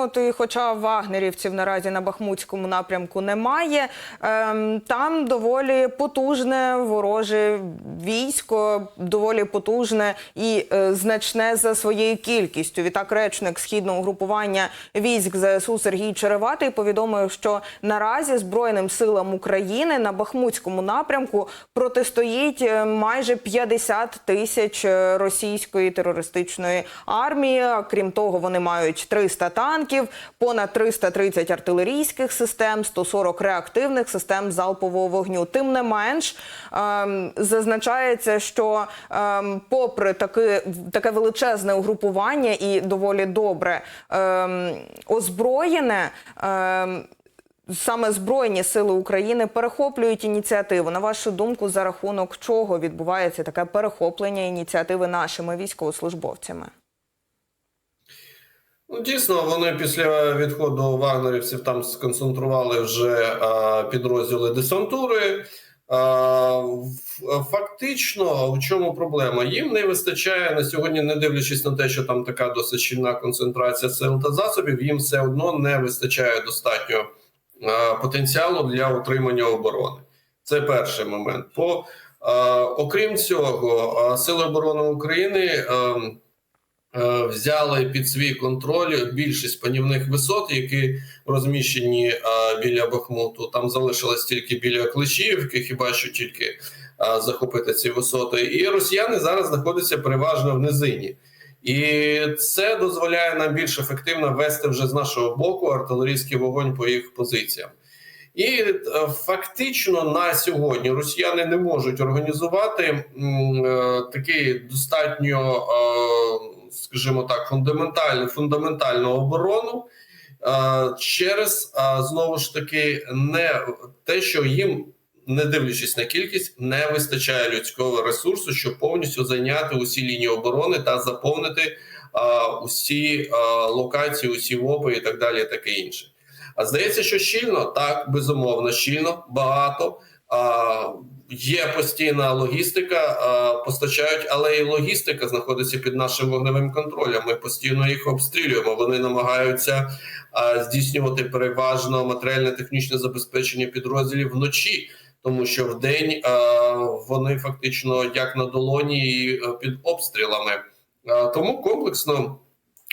Бахмут, і хоча вагнерівців наразі на Бахмутському напрямку немає, ем, там доволі потужне вороже військо, доволі потужне і е, значне за своєю кількістю. Відтак, речник східного групування військ ЗСУ Сергій Череватий повідомив, що наразі Збройним силам України на Бахмутському напрямку протистоїть е, майже 50 тисяч російської терористичної армії. Крім того, вони мають 300 танків, понад 330 артилерійських систем, 140 реактивних систем залпового вогню. Тим не менш, ем, зазначається, що ем, попри таке, таке величезне угрупування і доволі добре ем, озброєне. Ем, Саме Збройні сили України перехоплюють ініціативу. На вашу думку, за рахунок чого відбувається таке перехоплення ініціативи нашими військовослужбовцями? Ну, дійсно, вони після відходу вагнерівців там сконцентрували вже а, підрозділи десантури. А, фактично, в чому проблема? Їм не вистачає на сьогодні, не дивлячись на те, що там така досить щільна концентрація сил та засобів, їм все одно не вистачає достатньо а, потенціалу для утримання оборони. Це перший момент. По а, окрім цього, а, сили оборони України. ем, е, взяли під свій контроль більшість панівних висот, які розміщені е, біля Бахмуту. Там залишилось тільки біля Клещіївки, хіба що тільки е, захопити ці висоти. І росіяни зараз знаходяться переважно в низині. І це дозволяє нам більш ефективно вести вже з нашого боку артилерійський вогонь по їх позиціям. І е, фактично на сьогодні росіяни не можуть організувати е, такий достатньо, е, скажімо так, фундаментальну фундаментальну оборону е, через е, знову ж таки не те, що їм. Не дивлячись на кількість, не вистачає людського ресурсу, щоб повністю зайняти усі лінії оборони та заповнити а, усі а, локації, усі ВОПи і так далі, таке інше. А здається, що щільно так, безумовно, щільно багато. Є постійна логістика, постачають, але і логістика знаходиться під нашим вогневим контролем. Ми постійно їх обстрілюємо. Вони намагаються здійснювати переважно матеріально-технічне забезпечення підрозділів вночі. Тому що в день вони фактично як на долоні і е, під обстрілами. Тому комплексно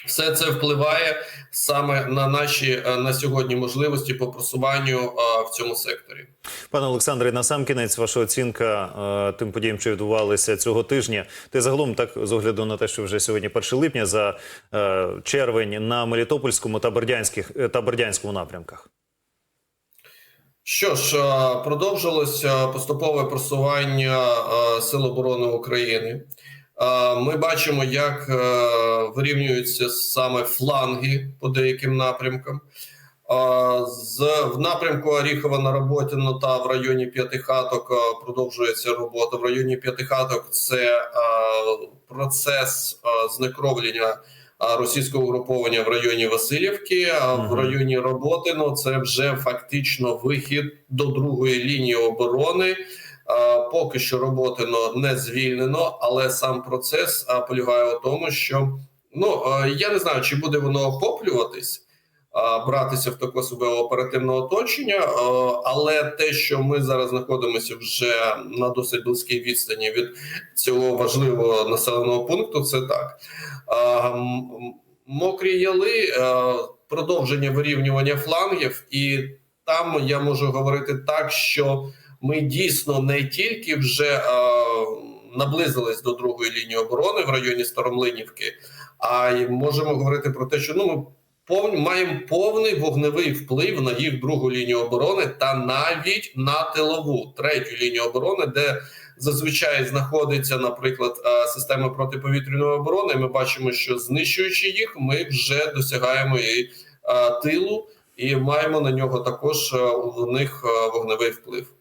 все це впливає саме на наші е, на сьогодні можливості по просуванню е, в цьому секторі. Пане Олександре, на сам кінець ваша оцінка е, тим подіям, що відбувалися цього тижня. Й загалом, так з огляду на те, що вже сьогодні 1 липня за червень на Мелітопольському та Бердянських та Бердянському напрямках. Що ж, продовжилось поступове просування Сил оборони України. Ми бачимо, як е, вирівнюються саме фланги по деяким напрямкам. З в напрямку Оріхова на Роботіно та в районі П'ятихаток е, продовжується робота. В районі П'ятихаток це е, процес знекровлення російського угруповання в районі Васильівки, а в районі Роботино це вже фактично вихід до другої лінії оборони. Поки що Роботино не звільнено, але сам процес полягає у тому, що ну я не знаю, чи буде воно охоплюватись. Братися в таке себе оперативне оточення, але те, що ми зараз знаходимося вже на досить близькій відстані від цього важливого населеного пункту, це так. Мокрі яли, продовження вирівнювання флангів, і там я можу говорити так, що ми дійсно не тільки вже е, наблизились до другої лінії оборони в районі Старомлинівки, а й можемо говорити про те, що ну ми повні маємо повний вогневий вплив на їх другу лінію оборони та навіть на тилову третю лінію оборони, де зазвичай знаходиться, наприклад, е, система протиповітряної оборони. Ми бачимо, що знищуючи їх, ми вже досягаємо і е, тилу, і маємо на нього також у них вогневий вплив.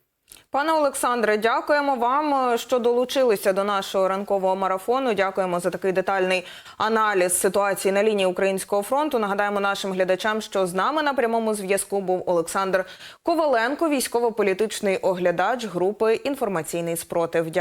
Пане Олександре, дякуємо вам, е, що долучилися до нашого ранкового марафону. Дякуємо за такий детальний аналіз ситуації на лінії українського фронту. Нагадаємо нашим глядачам, що з нами на прямому зв'язку був Олександр Коваленко, військово-політичний оглядач групи інформаційний спротив. Дякую.